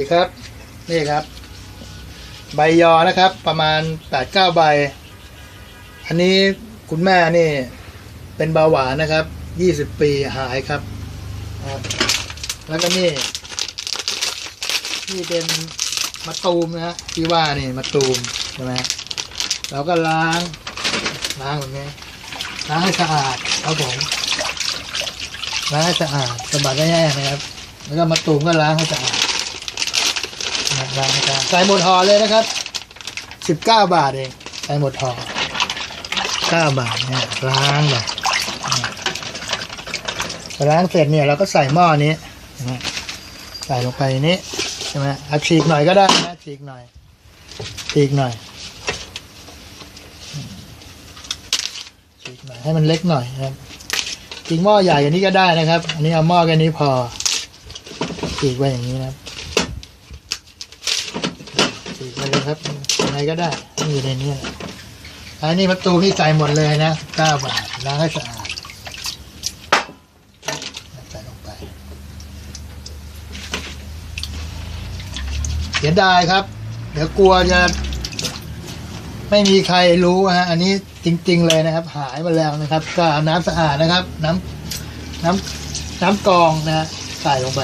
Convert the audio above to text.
นี่ครับนี่ครับ ใบยอนะครับ ประมาณแปดเก้าใบ อันนี้คุณแม่นี่ เป็นเบาหวานนะครับยี่สิบปีหายครับแล้วก็นี่ นี่เป็นมะตูมนะฮะที่ว่านี่มะตูมใช่ไหมเราก็ล้างล้างแบบนี้ล้างให้สะอาดครับผมล้างให้สะอาดสะบัดให้แห้งนะครับ แล้วก็มะตูมก็ล้างให้สะอาด บล้างใส่หมดห่อเลยนะครับสิบเก้าบาทเองใส่หมดห่อเก้าบาทเนี่ยล้างเลยล้างเสร็จเนี่ยเราก็ใส่หม้อนี้ใส่ลงไปนี้ใช่ไหมเอาฉีกหน่อยก็ได้นะฉีกหน่อยฉีกหน่อยฉีกหน่อยให้มันเล็กหน่อยครับฉีกหม้อใหญ่กว่านี้ก็ได้นะครับ อันนี้เอาหม้อแค่นี้พอฉีกไว้อย่างนี้นะครับ ฉีกไปเลยครับยังไงก็ได้ให้อยู่ในนี้อันนี้ประตูที่ใส่หมดเลยนะเก้าบาทล้างให้สะอาดใส่ลงไปเสียดายครับ เดี๋ยวกลัวจะไม่มีใครรู้ฮะ อันนี้จริง ๆ เลยนะครับ หายมาแล้วนะครับ ก็เอาน้ำสะอาดนะครับ น้ำน้ำน้ำกองนะใส่ลงไป